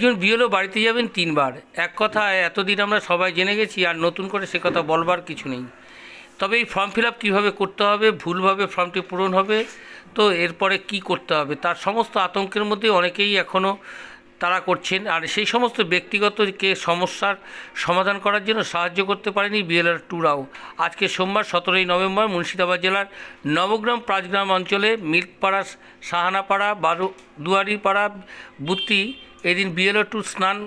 একজন বিয়েলো বাড়িতে যাবেন তিনবার। এক কথা, এতদিন আমরা সবাই জেনে গেছি, আর নতুন করে সে কথা বলবার কিছু নেই। তবে এই ফর্ম ফিল আপ কীভাবে করতে হবে, ভুলভাবে ফর্মটি পূরণ হবে, তো এরপরে কি করতে হবে, তার সমস্ত আতঙ্কের মধ্যে অনেকেই এখনও তারা করছেন আর সেই সমস্ত ব্যক্তিগত কে সমস্যার সমাধান করার জন্য সাহায্য করতে পারেনি বিএলআর টুরাও। আজকে সোমবার সতেরোই নভেম্বর মুর্শিদাবাদ জেলার নবগ্রাম প্রাজগ্রাম অঞ্চলে মিল্কপাড়া, সাহানাপাড়া, বারো দুয়ারিপাড়া বুতি এদিন বিএলআর টুর স্নান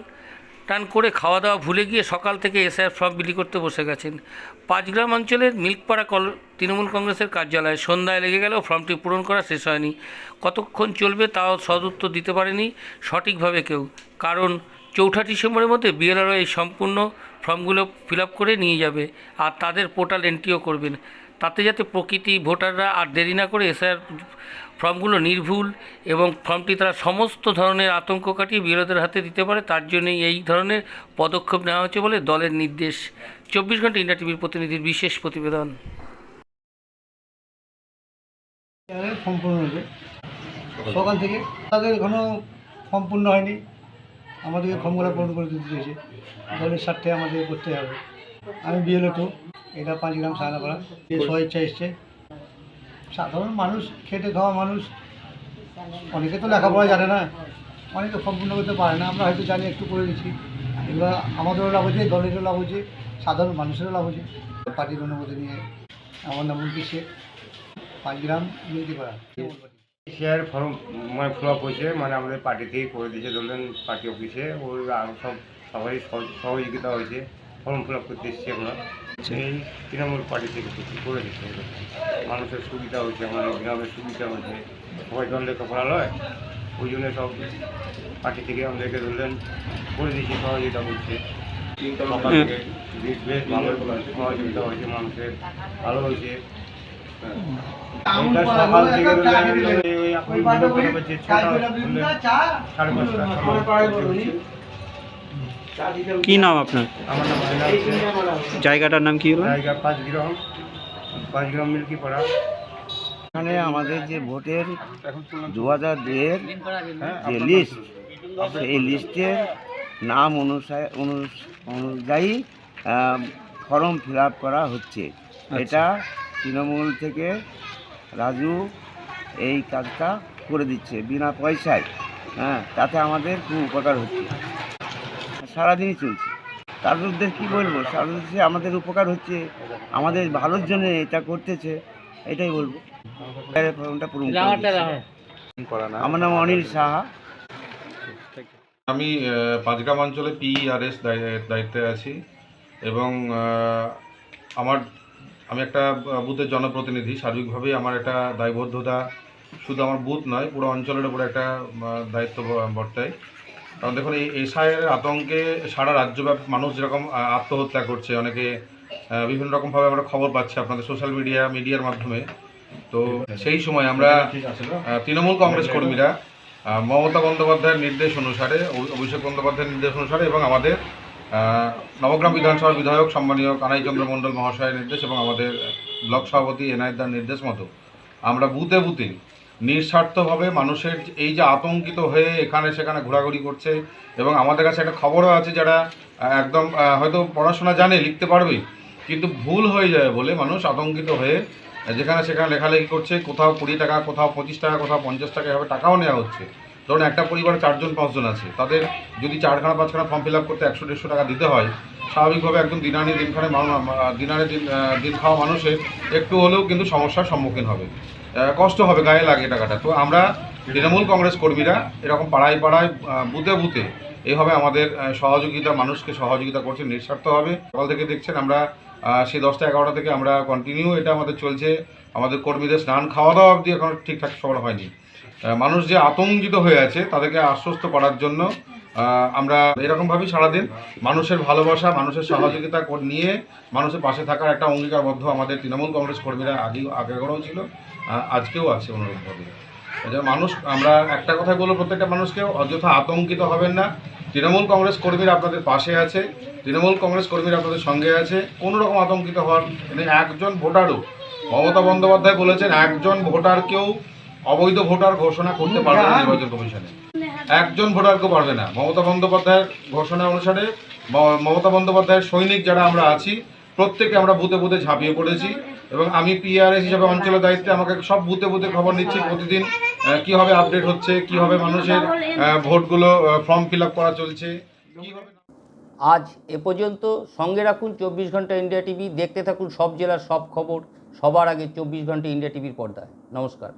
টান করে খাওয়া দাওয়া ভুলে গিয়ে সকাল থেকে এসআইআর ফর্ম বিলি করতে বসে গেছেন। পাঁচগ্রাম অঞ্চলের মিল্কপাড়া কল তৃণমূল কংগ্রেসের কার্যালয়ে সন্ধ্যায় লেগে গেলেও ফর্মটি পূরণ করা শেষ হয়নি। কতক্ষণ চলবে তাও সদুত্তর দিতে পারেনি সঠিকভাবে কেউ। কারণ চৌঠা ডিসেম্বরের মধ্যে বিএলআরও এই সম্পূর্ণ ফর্মগুলো ফিল করে নিয়ে যাবে আর তাদের পোর্টাল এন্ট্রিও করবেন। তাতে যাতে প্রকৃতি, ভোটাররা আর দেরি না করে এসআইআর ফর্মগুলো নির্ভুল এবং ফর্মটি তারা সমস্ত ধরনের আতঙ্ক কাটিয়ে বিরোধীদের হাতে দিতে পারে, তার জন্যই এই ধরনের পদক্ষেপ নেওয়া হচ্ছে বলে দলের নির্দেশ। চব্বিশ ঘণ্টা ইন্ডিয়া টিভির প্রতিনিধির বিশেষ প্রতিবেদন। সকাল থেকে তাদের এখনও ফর্ম পূর্ণ হয়নি। আমাদেরকে ফর্মগুলো পূরণ করে দিতে দিয়েছে দলের স্বার্থে আমাদের করতে হবে। আমি বিএলও টু এটা পাঁচ গ্রাম সাহানাপাড়া যে স্বেচ্ছা এসছে, সাধারণ মানুষ, খেটে খাওয়া মানুষ, অনেকে তো লেখাপড়া জানে না, অনেকে ফর্ম পূর্ণ করতে পারে না, আমরা হয়তো জানি, একটু করে দিচ্ছি। এবার আমাদেরও লাভ হচ্ছে, দলেরও লাভ হচ্ছে, সাধারণ মানুষেরও লাভ হচ্ছে। পার্টির অনুমতি নিয়ে আমার নাম শেখ পাঁচ গ্রাম মিলতিপাড়া শেয়ার ফর্ম মানে ফিল আপ হয়েছে মানে আমাদের পার্টি থেকেই করে দিয়েছে ধরলেন পার্টি অফিসে আরও সব সবাই সহযোগিতা হয়েছে। ফর্ম ফিল আপ করতে এসেছি আমরা এই তৃণমূল পার্টি থেকে কিছু করে দিচ্ছে। মানুষের সুবিধা হচ্ছে আমাদের গ্রামের সুবিধা হচ্ছে। সবাই দল লেখাপড়া লয় ওই জন্য সব পার্টি থেকে আমাদেরকে ধরলেন করে দিয়েছে সহযোগিতা করছে। বেশ বেশ ভালো সহযোগিতা হয়েছে মানুষের ভালো হয়েছে। সকাল থেকে ওই- এখন মনে সাড়ে পাঁচটা হচ্ছে। কি নাম আপনার? আমার নাম জায়গাটার নাম কি হলো? জায়গা পাঁচ গ্রাম পাঁচ গ্রাম মিল্কি পাড়া এখানে আমাদের যে ভোটের দু হাজার দুয়ের যে লিস্ট সেই লিস্টের নাম অনুসারে অনু- অনুযায়ী ফর্ম ফিল আপ করা হচ্ছে। এটা তৃণমূল থেকে রাজু এই কাজটা করে দিচ্ছে বিনা পয়সায়। হ্যাঁ তাতে আমাদের খুব উপকার হচ্ছে। সারাদিনই চলছে। তার মধ্যে কী বলব? সারাদিন আমাদের উপকার হচ্ছে আমাদের ভালোর জন্য এটা করতেছে এটাই বলব। ফর্মটা পূরণ আমার নাম অনিল সাহা। আমি পাঁচগ্রাম অঞ্চলে পিইআরএস দায়িত্বে আছি এবং আমার আমি একটা বুথের জনপ্রতিনিধি। সার্বিকভাবেই আমার একটা দায়বদ্ধতা শুধু আমার বুথ নয় পুরো অঞ্চলের উপরে একটা দায়িত্ব বর্তায়। কারণ দেখুন, এই এসআইয়ের আতঙ্কে সারা রাজ্যব্যাপী মানুষ যেরকম আত্মহত্যা করছে, অনেকে বিভিন্ন রকমভাবে আমরা খবর পাচ্ছি আপনাদের সোশ্যাল মিডিয়া, মিডিয়ার মাধ্যমে। তো সেই সময় আমরা তৃণমূল কংগ্রেস কর্মীরা মমতা বন্দ্যোপাধ্যায়ের নির্দেশ অনুসারে অভিষেক বন্দ্যোপাধ্যায়ের নির্দেশ অনুসারে এবং আমাদের নবগ্রাম বিধানসভার বিধায়ক, সম্মানীয় কানাইচন্দ্র মণ্ডল মহাশয়ের নির্দেশ এবং আমাদের ব্লক সভাপতি এনআইদার নির্দেশ মতো, আমরা বুথে বুথে নিঃস্বার্থভাবে মানুষের এই যে আতঙ্কিত হয়ে এখানে সেখানে ঘোরাঘুরি করছে এবং আমাদের কাছে একটা খবরও আছে যারা একদম হয়তো পড়াশোনা জানে, লিখতে পারবে, কিন্তু ভুল হয়ে যায় বলে মানুষ আতঙ্কিত হয়ে, যেখানে সেখানে লেখালেখি করছে, কোথাও কুড়ি টাকা, কোথাও পঁচিশ টাকা, কোথাও পঞ্চাশ টাকা এভাবে টাকাও নেওয়া হচ্ছে। ধরুন একটা পরিবারে চারজন, পাঁচজন আছে, তাদের যদি চারখানা, পাঁচখানা ফর্ম ফিল আপ করতে একশো, দেড়শো টাকা দিতে হয়, স্বাভাবিকভাবে একদম দিনানি দিনখানে মানু- দিনানে দিন দিন খাওয়া মানুষের একটু হলেও কিন্তু সমস্যার সম্মুখীন হবে। কষ্ট হবে, গায়ে লাগে টাকাটা। তো আমরা তৃণমূল কংগ্রেস কর্মীরা এরকম পাড়ায় পাড়ায় বুথে বুথে এইভাবে আমাদের সহযোগিতা, মানুষকে সহযোগিতা করছে, নিঃস্বার্থ হবে। সকাল থেকে দেখছেন আমরা সেই দশটা এগারোটা থেকে আমরা কন্টিনিউ এটা আমাদের চলছে। আমাদের কর্মীদের স্নান খাওয়া দাওয়া অবধি এখন ঠিকঠাক সবার হয়নি। মানুষ যে আতঙ্কিত হয়ে আছে তাদেরকে আশ্বস্ত করার জন্য আমরা এরকমভাবেই সারাদিন, মানুষের ভালোবাসা, মানুষের সহযোগিতা নিয়ে মানুষের পাশে থাকার একটা অঙ্গীকারবদ্ধ আমাদের তৃণমূল কংগ্রেস কর্মীরা আগেও আগেও ছিল আজকেও আছে অনুরূপভাবে মানুষ, আমরা একটা কথা বলব প্রত্যেকটা মানুষকেও, অযথা আতঙ্কিত হবেন না। তৃণমূল কংগ্রেস কর্মীরা আপনাদের পাশে আছে, তৃণমূল কংগ্রেস কর্মীরা আপনাদের সঙ্গে আছে। কোনো রকম আতঙ্কিত হওয়ার একজন ভোটারও, মমতা বন্দ্যোপাধ্যায় বলেছেন, একজন ভোটারকেও অবৈধ ভোটার ঘোষণা করতে পারবে না নির্বাচন কমিশনে। একজন ভোটারকেও পারবে না। মমতা বন্দ্যোপাধ্যায়ের ঘোষণা অনুসারে মমতা বন্দ্যোপাধ্যায়ের সৈনিক যারা আমরা আছি প্রত্যেকে আমরা বুথে বুথে ঝাঁপিয়ে পড়েছি এবং আমি পিআরএস হিসাবে অঞ্চলের দায়িত্বে আমাকে সব বুথে বুথে খবর নিচ্ছি প্রতিদিন কীভাবে আপডেট হচ্ছে কীভাবে মানুষের ভোটগুলো ফর্ম ফিল আপ করা চলছে আজ এ পর্যন্ত সঙ্গে রাখুন চব্বিশ ঘণ্টা ইন্ডিয়া টিভি দেখতে থাকুন সব জেলার সব খবর সবার আগে চব্বিশ ঘণ্টা ইন্ডিয়া টিভির পর্দায়। নমস্কার।